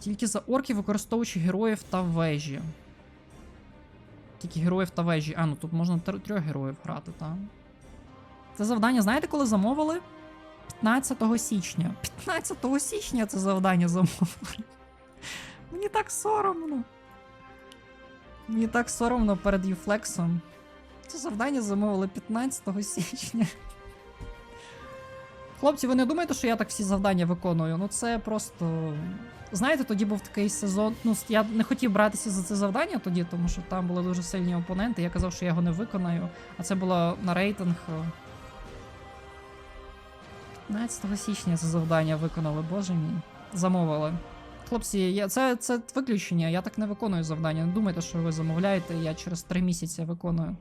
Тільки за орків, використовуючи героїв та вежі. Тільки героїв та вежі. А, ну тут можна тр- трьох героїв грати, так. Це завдання, знаєте, коли замовили? 15 січня. 15 січня це завдання замовили. Мені так соромно. Мені так соромно перед Юфлексом. Це завдання замовили 15 січня. Хлопці, ви не думаєте, що я так всі завдання виконую? Ну це просто. Знаєте, тоді був такий сезон. Ну, я не хотів братися за це завдання тоді, тому що там були дуже сильні опоненти. Я казав, що я його не виконаю. А це було на рейтинг. е, 15 січня це завдання виконали, боже мій. Замовили. Хлопці, я, це, це виключення, я так не виконую завдання. Не думайте, що ви замовляєте, я через 3 місяці виконую.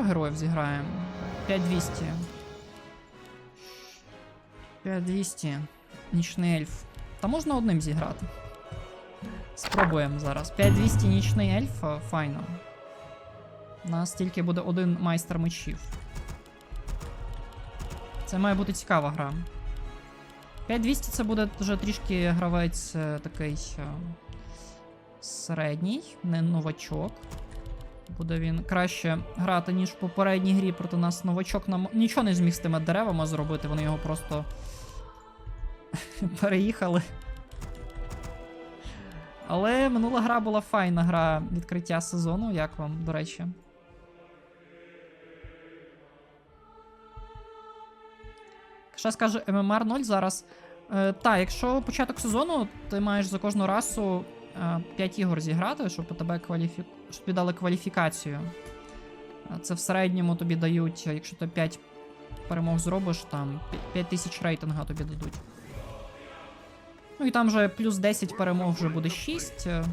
Трьох героїв зіграємо. 5200. 5200. Нічний ельф. Та можна одним зіграти. Спробуємо зараз. 5200 нічний ельф, файно. У нас тільки буде один майстер мечів. Це має бути цікава гра. 5200 це буде вже трішки гравець е, такий е, середній, не новачок. Буде він краще грати, ніж в попередній грі проти нас новачок нам нічого не зміг з тими деревами зробити, вони його просто переїхали. Але минула гра була файна гра відкриття сезону. Як вам, до речі? Ще скаже ММР 0 зараз. Е, та, якщо початок сезону, ти маєш за кожну расу 5 ігор зіграти, щоб тебе кваліфі... щоб тобі дали кваліфікацію. Е, Це в середньому тобі дають, е, якщо ти 5 перемог зробиш, там 5 тисяч рейтинга тобі дадуть. Ну і там вже плюс 10 перемог вже буде 6. е,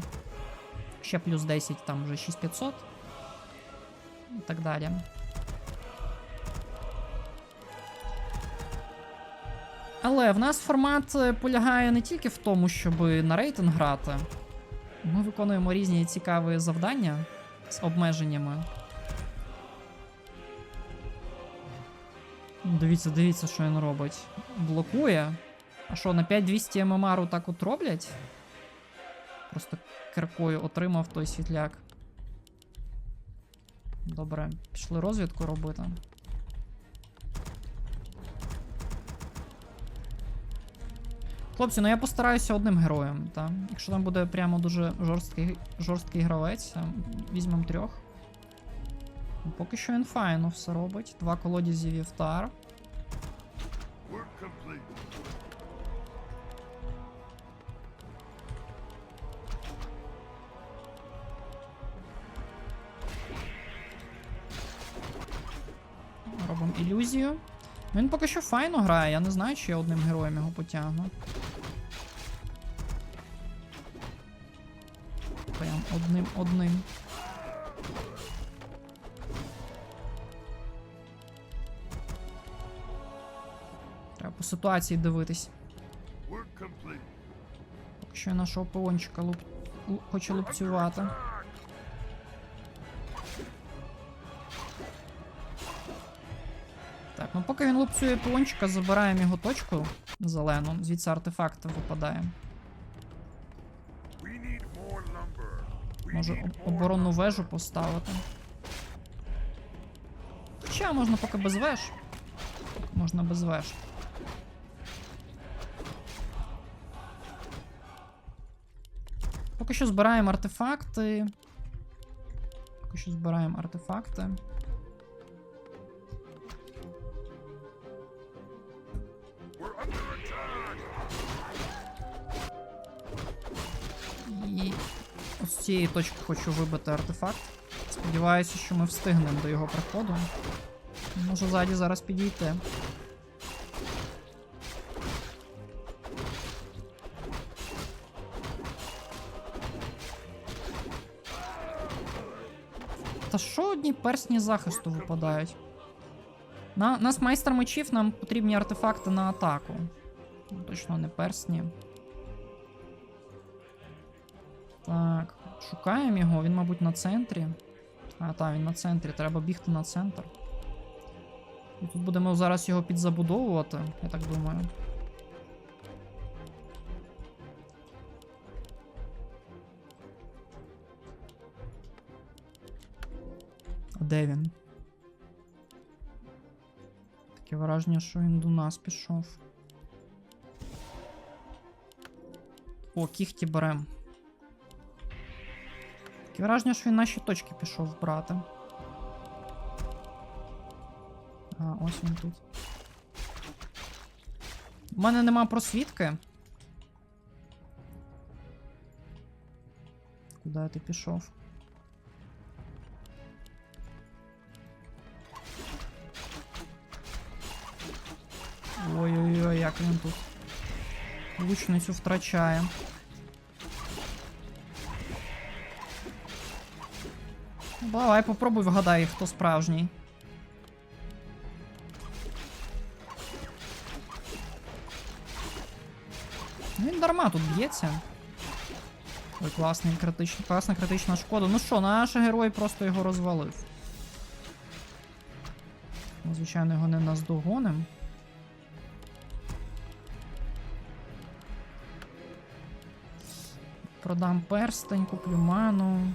Ще плюс 10, там вже 6500. І так далі. Але в нас формат е, полягає не тільки в тому, щоб на рейтинг грати. Ми виконуємо різні цікаві завдання з обмеженнями. Дивіться, дивіться, що він робить. Блокує. А що, на 5200 ММРу так от роблять? Просто киркою отримав той світляк. Добре, пішли розвідку робити. Хлопці, ну я постараюся одним героєм, та? Якщо там буде прямо дуже жорсткий, жорсткий гравець, е, візьмемо трьох. Ну, Поки що він файно все робить. Два колодязі вівтар. Робимо ілюзію. Він поки що файно грає, я не знаю, чи я одним героєм його потягну. Прям одним одним. Треба по ситуації дивитись. Work. Поки що я нашого пиончика луп... хочу лупцювати. Так, ну поки він лупцює пиончика, забираємо його точку зелену, звідси артефакт випадає. More оборонну вежу поставити. Хоча можна поки без веж. Можна без веж. Поки що збираємо артефакти. Поки що збираємо артефакти. We're under цієї точки хочу вибити артефакт. Сподіваюся, що ми встигнемо до його приходу. Можу ззаді зараз підійти. Та що одні персні захисту випадають? На, нас майстер мечів, нам потрібні артефакти на атаку. Точно не персні. Так, шукаємо його, він, мабуть, на центрі. А, так, він на центрі, треба бігти на центр. І тут будемо зараз його підзабудовувати, я так думаю. А де він? Таке враження, що він до нас пішов. О, кіхті берем. Таке враження, що він наші точки пішов брати. А, ось він тут. У мене нема просвітки. Куди ти пішов? Ой-ой-ой, як він тут. Лучницю втрачає. Давай, попробуй вгадай, хто справжній. Ну, Він дарма тут б'ється. Ой, класний критичний, класна критична шкода. Ну що, наш герой просто його розвалив. Ми, звичайно, його не наздогоним. Продам перстень, куплю ману.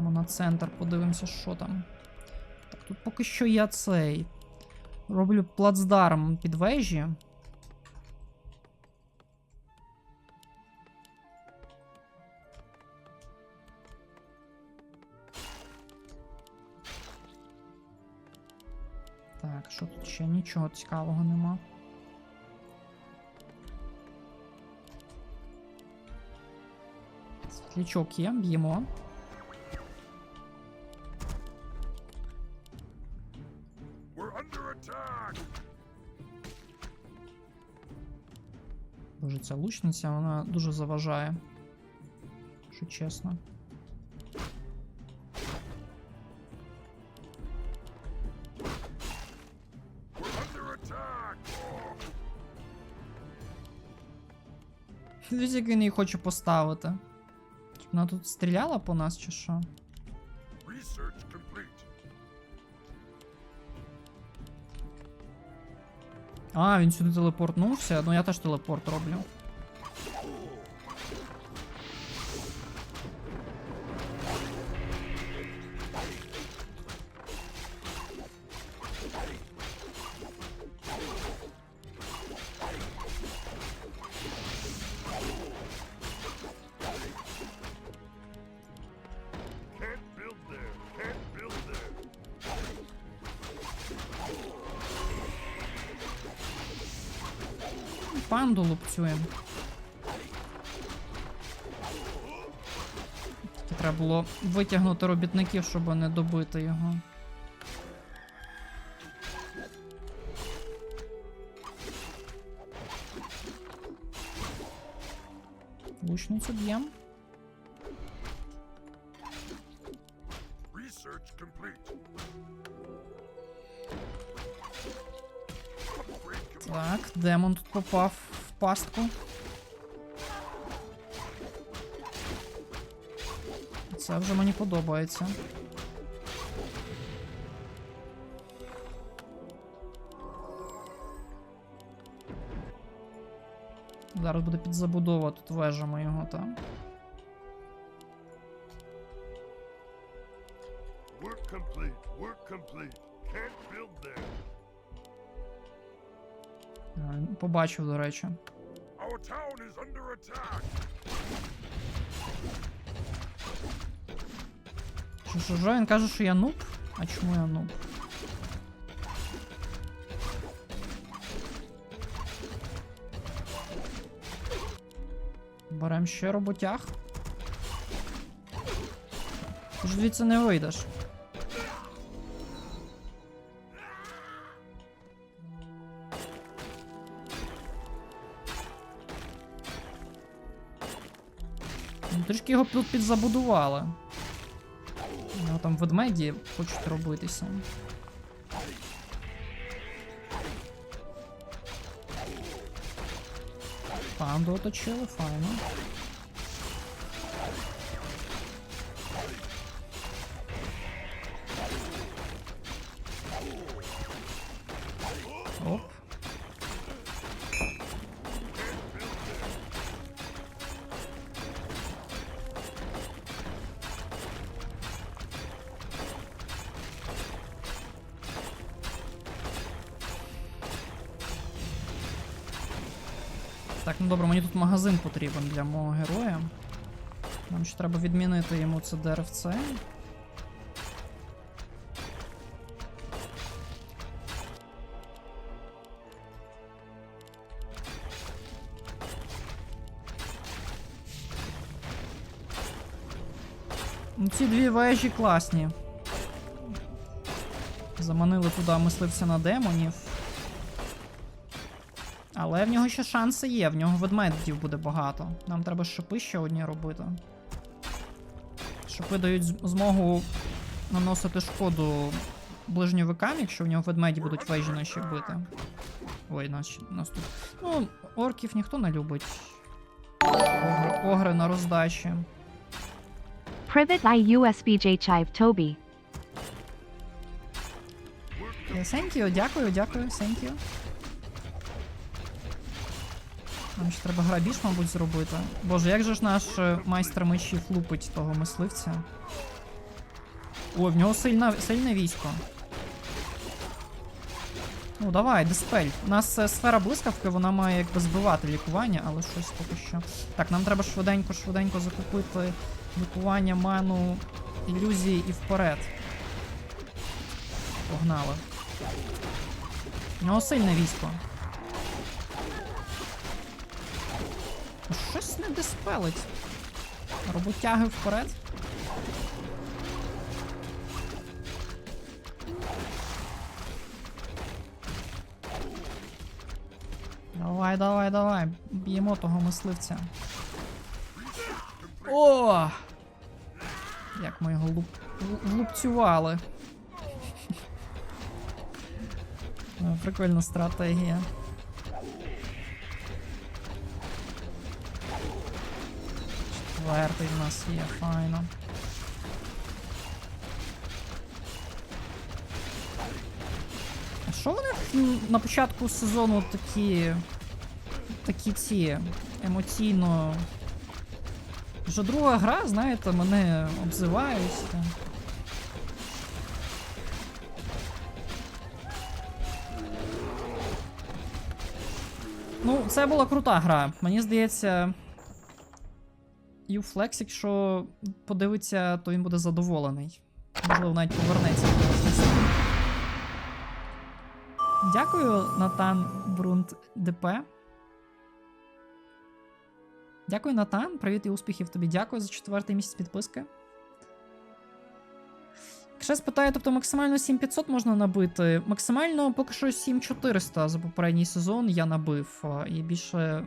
Йдемо на центр, подивимося, що там. Так, тут поки що я цей. Роблю плацдарм під вежі. Так, що тут ще нічого цікавого нема. Світлячок є, б'ємо. лучниця, вона дуже заважає. Що чесно. We're under attack. Дивіться, як він її хоче поставити. Щоб Вона тут стріляла по нас чи що? Research complete. А, він сюди телепортнувся. Ну я теж телепорт роблю. Панду лупцюємо. Треба було витягнути робітників, щоб не добити його. Лучницю б'єм. Так, демон тут попав в пастку. Це вже мені подобається. Зараз буде підзабудова тут вежами його там. Work complete. Work complete. Can't build there. Побачив, до речі. Що, що, що? Він каже, що я нуб? А чому я нуб? Берем ще роботяг. Ти ж звідси не вийдеш. Трішки його підзабудували. Його там ведмеді хочуть робитися. Панду оточили, файно. Так, ну добре, мені тут магазин потрібен для мого героя. Нам ще треба відмінити йому це деревце. Ну, ці дві вежі класні. Заманили туди мисливця на демонів. Але в нього ще шанси є, в нього ведмедів буде багато. Нам треба шипи ще одні робити. Шипи дають змогу наносити шкоду ближньовикам, якщо в нього ведмеді будуть вежі наші бити. Ой, нас, нас тут. Ну, орків ніхто не любить. Огри, огри на роздачі. Privet I USBJ Chive Toby. Е, Thank you, дякую, дякую, thank you. Нам ще треба грабіж, мабуть, зробити. Боже, як же ж наш е, майстер мечів лупить того мисливця? Ой, в нього сильна, сильне військо. Ну, давай, диспель. У нас е, сфера блискавки, вона має якби збивати лікування, але щось поки що. Так, нам треба швиденько, швиденько закупити лікування, ману, ілюзії і вперед. Погнали. У нього сильне військо. Щось не диспелить. Роботяги вперед. Давай, давай, давай. Б'ємо того мисливця. О! Як ми його луп... лу- влупцювали. Е, Прикольна стратегія. Четвертий в нас є, файно. А що вони на початку сезону такі. такі ці емоційно. Вже друга гра, знаєте, мене обзивають. Ну, це була крута гра. Мені здається. Uфлекс, якщо подивиться, то він буде задоволений. Можливо, навіть повернеться. Дякую, Натан Брунт ДП. Дякую, Натан. Привіт і успіхів тобі. Дякую за четвертий місяць підписки. Якщо спитаю, тобто максимально 7500 можна набити. Максимально поки що 7400 за попередній сезон я набив. І більше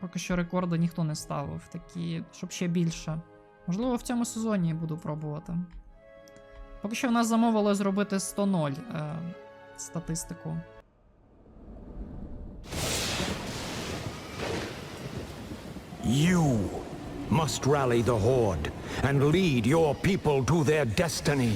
поки що рекорди ніхто не ставив. Такі, щоб ще більше. Можливо, в цьому сезоні буду пробувати. Поки що в нас замовили зробити 100-0 е, статистику. You must rally the Horde and lead your people to their destiny.